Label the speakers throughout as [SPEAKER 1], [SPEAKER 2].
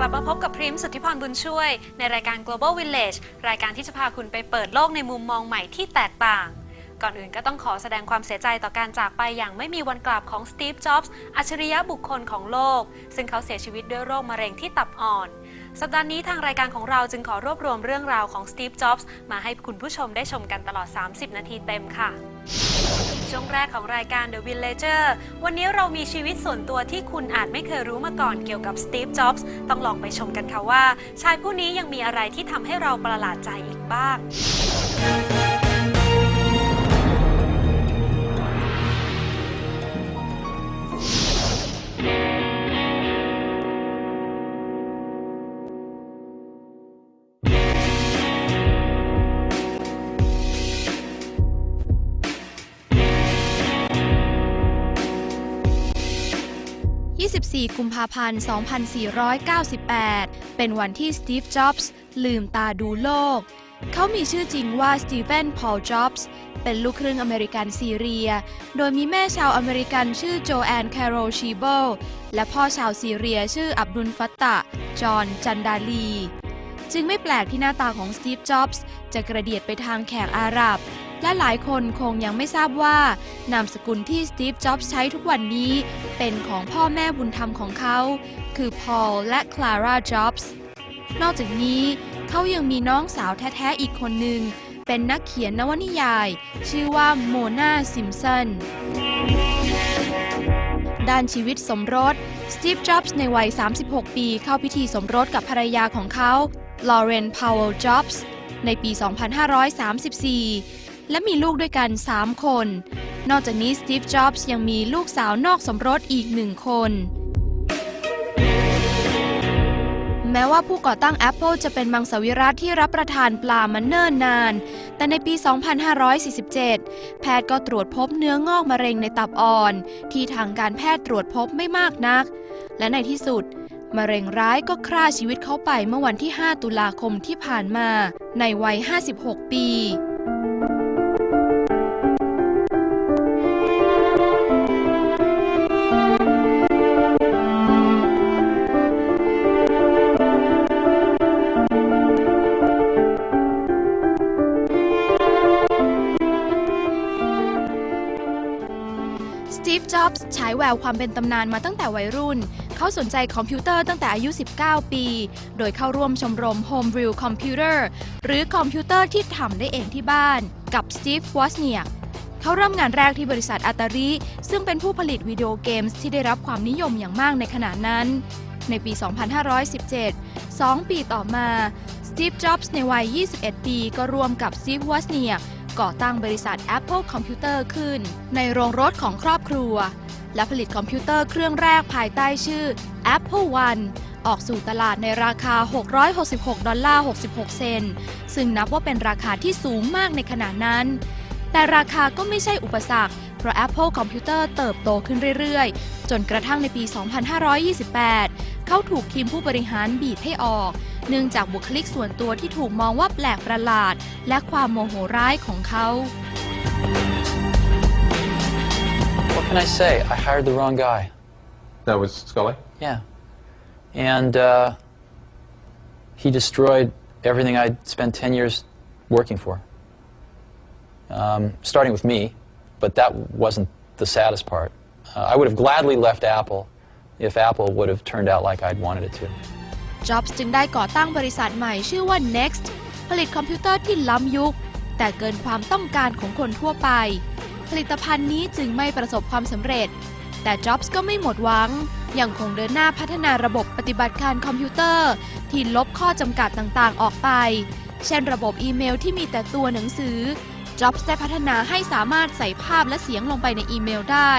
[SPEAKER 1] กลับมาพบกับพริมสุทธิพรบุญช่วย ในรายการ Global Village รายการที่จะพาคุณไปเปิดโลกในมุมมองใหม่ที่แตกต่าง ก่อนอื่นก็ต้องขอแสดงความเสียใจต่อการจากไปอย่างไม่มีวันกลับของสตีฟ จ็อบส์ อัจฉริยะบุคคลของโลก ซึ่งเขาเสียชีวิตด้วยโรคมะเร็งที่ตับอ่อน สัปดาห์นี้ทางรายการของเราจึงขอรวบรวมเรื่องราวของสตีฟ จ็อบส์มาให้คุณผู้ชมได้ชมกันตลอด 30 นาทีเต็มค่ะ ช่วงแรกของรายการ The Villager วันนี้เรามีชีวิตส่วนตัวที่คุณอาจไม่เคยรู้มาก่อนเกี่ยวกับสตีฟ จ็อบส์ ต้องลองไปชมกันค่ะว่า ชายผู้นี้ยังมีอะไรที่ทำให้เราประหลาดใจอีกบ้าง
[SPEAKER 2] 24 กุมภาพันธ์ 2498 เป็นวันที่สตีฟ จ็อบส์ ลืมตาดูโลก เขามีชื่อจริงว่าสตีเฟน พอล จ็อบส์ เป็นลูกครึ่งอเมริกันซีเรีย โดยมีแม่ชาวอเมริกันชื่อโจแอนแคโรชีเบล และพ่อชาวซีเรียชื่ออับดุลฟัตตะ จอห์น จันดาลี จึงไม่แปลกที่หน้าตาของสตีฟ จ็อบส์ จะกระเดียดไปทางแขกอาหรับ และหลายคนคงยังไม่ทราบว่านามสกุลที่สตีฟ จ็อบส์ใช้ทุกวันนี้ เป็นของพ่อแม่บุญธรรมของเขา คือพอลและคลาร่า จ็อบส์ นอกจากนี้เขายังมีน้องสาวแท้ๆอีกคนหนึ่ง เป็นนักเขียนนวนิยาย ชื่อว่าโมนาซิมสันด้านชีวิตสมรส สตีฟ จ็อบส์ในวัย 36 ปีเข้าพิธีสมรสกับภรรยาของเขา ลอเรน พาวเวล จ็อบส์ ในปี 2534 และมีลูกด้วยกัน 3 คน นอกจากนี้สตีฟ จ็อบส์ยังมีลูกสาวนอกสมรสอีกหนึ่งคน แม้ว่าผู้ก่อตั้ง Apple จะเป็นมังสวิรัตที่รับประทานปลามาเนิ่นนาน แต่ในปี 2547 แพทย์ก็ตรวจพบเนื้องอกมะเร็งในตับอ่อน ที่ทางการแพทย์ตรวจพบไม่มากนัก และในที่สุดมะเร็งร้ายก็ฆ่าชีวิตเขาไปเมื่อวันที่ 5 ตุลาคมที่ผ่านมา ในวัย 56 ปี อบส์ฉายแววความเป็นตำนานมาตั้งแต่วัยรุ่น เขาสนใจคอมพิวเตอร์ตั้งแต่อายุ 19 ปี โดยเข้าร่วมชมรม Homebrew Computer หรือคอมพิวเตอร์ที่ทำได้เองที่บ้าน กับสตีฟวอสเนียกเขาเริ่มงานแรกที่บริษัทอัตาริซึ่งเป็นผู้ผลิตวิดีโอเกมส์ที่ได้รับความนิยมอย่างมากในขณะนั้น ในปี 2517 2 ปีต่อมาสตีฟจ็อบส์ในวัย 21 ปี ก็ร่วมกับสตีฟวอสเนียก ก่อตั้งบริษัท Apple Computer ขึ้น ในโรงรถของครอบครัว และผลิตคอมพิวเตอร์เครื่องแรกภายใต้ชื่อ Apple One ออกสู่ตลาดในราคา 666 ดอลลาร์ 66 เซน ซึ่งนับว่าเป็นราคาที่สูงมากในขณะนั้น แต่ราคาก็ไม่ใช่อุปสรรค เพราะ Apple Computer เติบโตขึ้นเรื่อยๆ จนกระทั่งในปี 2528 เขาถูกทีมผู้บริหารบีบให้ออก เนื่องจากบุคลิกส่วนตัวที่ถูกมองว่าแปลกประหลาด และความโมโหร้ายของเขา
[SPEAKER 3] What can I say? I hired the wrong guy.
[SPEAKER 4] That was Scully.
[SPEAKER 3] Yeah. And uh, he destroyed everything I'd spent 10 years working for. Um, starting with me, but that wasn't the saddest part. Uh, I would have gladly left Apple if Apple would have turned out like I'd wanted it to.
[SPEAKER 2] จ็อบส์จึงได้ก่อตั้งบริษัทใหม่ชื่อว่า Next ผลิตคอมพิวเตอร์ที่ล้ำยุค แต่เกินความต้องการของคนทั่วไป ผลิตภัณฑ์นี้จึงไม่ประสบความสำเร็จ แต่จ็อบส์ก็ไม่หมดหวัง ยังคงเดินหน้าพัฒนาระบบปฏิบัติการคอมพิวเตอร์ ที่ลบข้อจำกัดต่างๆ ออกไป เช่นระบบอีเมลที่มีแต่ตัวหนังสือ จ็อบส์ได้พัฒนาให้สามารถใส่ภาพและเสียงลงไปในอีเมลได้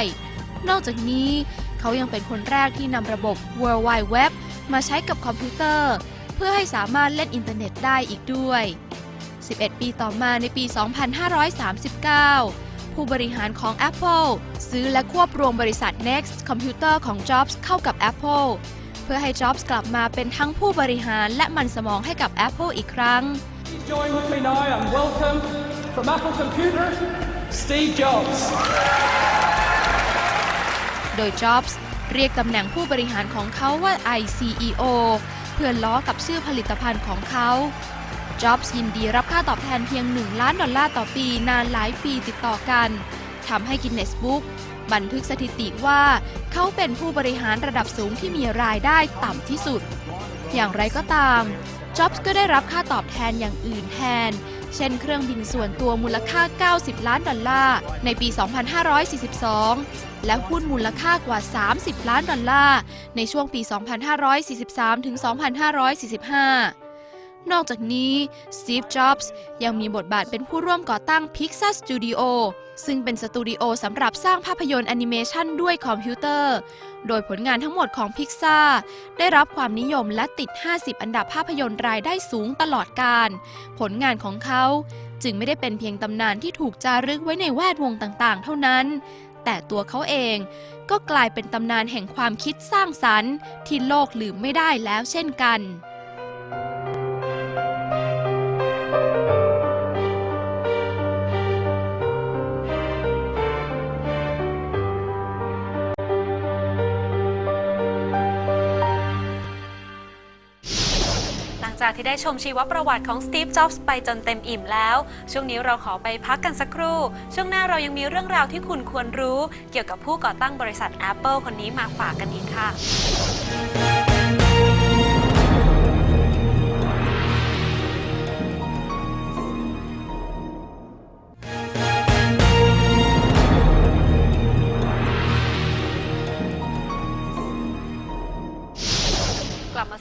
[SPEAKER 2] นอกจากนี้เขายังเป็นคนแรกที่นำระบบ World Wide Web มาใช้กับคอมพิวเตอร์ เพื่อให้สามารถเล่นอินเทอร์เน็ตได้อีกด้วย 11 ปีต่อมาในปี 2539 ผู้บริหารของ Apple ซื้อและควบรวมบริษัท Next Computer ของ Jobs เข้ากับ Apple เพื่อให้ Jobs กลับมาเป็นทั้งผู้บริหารและมันสมองให้กับ Apple อีกครั้ง
[SPEAKER 5] join with me now and welcome from Apple Computer, Steve Jobs.
[SPEAKER 2] โดย Jobs เรียกตำแหน่งผู้บริหารของเขาว่า ICEO เพื่อล้อกับชื่อผลิตภัณฑ์ของเขาจ็อบส์ยินดีรับค่าตอบแทนเพียง 1 ล้านดอลลาร์ต่อปีนานหลายปีติดต่อกันทำให้กินเนสบุ๊กบันทึกสถิติว่าเขาเป็นผู้บริหารระดับสูงที่มีรายได้ต่ำที่สุด อย่างไรก็ตามจ็อบส์ก็ได้รับค่าตอบแทนอย่างอื่นแทน เช่นเครื่องบินส่วนตัวมูลค่า 90 ล้านดอลลาร์ในปี 2542 และหุ้นมูลค่ากว่า 30 ล้านดอลลาร์ในช่วงปี 2543 ถึง 2545 นอกจากนี้สตีฟ จ็อบส์ยังมีบทบาทเป็นผู้ร่วมก่อตั้ง Pixar Studio ซึ่งเป็นสตูดิโอสำหรับสร้างภาพยนตร์แอนิเมชันด้วยคอมพิวเตอร์ โดยผลงานทั้งหมดของ Pixar ได้รับความนิยมและติด 50 อันดับภาพยนตร์รายได้สูงตลอดการ ผลงานของเขาจึงไม่ได้เป็นเพียงตำนานที่ถูกจารึกไว้ในแวดวงต่างๆ เท่านั้น แต่ตัวเขาเองก็กลายเป็นตำนานแห่งความคิดสร้างสรรค์ ที่โลกลืมไม่ได้แล้วเช่นกัน
[SPEAKER 1] จากที่ได้ชมชีวประวัติของสตีฟ จ็อบส์ไปจนเต็มอิ่มแล้ว ช่วงนี้เราขอไปพักกันสักครู่ ช่วงหน้าเรายังมีเรื่องราวที่คุณควรรู้ เกี่ยวกับผู้ก่อตั้งบริษัท Apple คนนี้มาฝากกันอีกค่ะ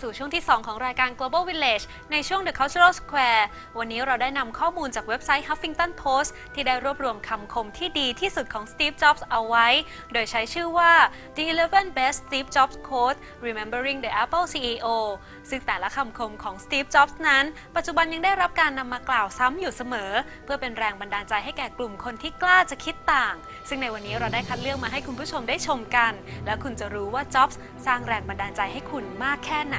[SPEAKER 1] สู่ช่วงที่ 2 ของรายการ Global Village ในช่วง The Cultural Square วันนี้เราได้นำข้อมูลจากเว็บไซต์ Huffington Post ที่ได้รวบรวมคำคมที่ดีที่สุดของ Steve Jobs เอาไว้ โดยใช้ชื่อว่า The 11 Best Steve Jobs Quotes Remembering the Apple CEO ซึ่งแต่ละคำคมของ Steve Jobs นั้น ปัจจุบันยังได้รับการนำมากล่าวซ้ำอยู่เสมอ เพื่อเป็นแรงบันดาลใจให้แก่กลุ่มคนที่กล้าจะคิดต่าง ซึ่งในวันนี้เราได้คัดเลือกมาให้คุณผู้ชมได้ชมกัน และคุณจะรู้ว่า Jobs สร้างแรงบันดาลใจให้คุณมากแค่ไหน